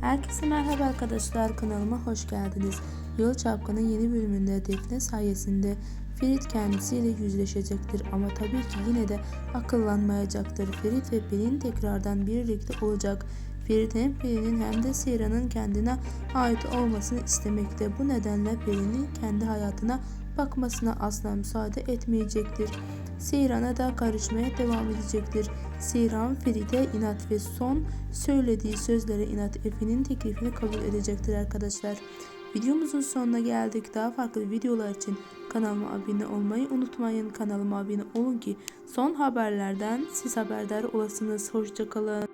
Herkese merhaba arkadaşlar kanalıma hoş geldiniz. Yol Çapkın'ın yeni bölümünde Defne sayesinde Ferit kendisiyle yüzleşecektir ama tabii ki yine de akıllanmayacaktır. Ferit ve Pelin tekrardan birlikte olacak. Ferit hem Pelin'in hem de Seyra'nın kendine ait olmasını istemekte. Bu nedenle Pelin'in kendi hayatına bakmasına asla müsaade etmeyecektir. Seyran'a da karışmaya devam edecektir. Seyran Ferit'e inat ve son söylediği sözlere inat Efe'nin teklifini kabul edecektir arkadaşlar. Videomuzun sonuna geldik. Daha farklı videolar için kanalıma abone olmayı unutmayın. Kanalıma abone olun ki son haberlerden siz haberdar olasınız. Hoşçakalın.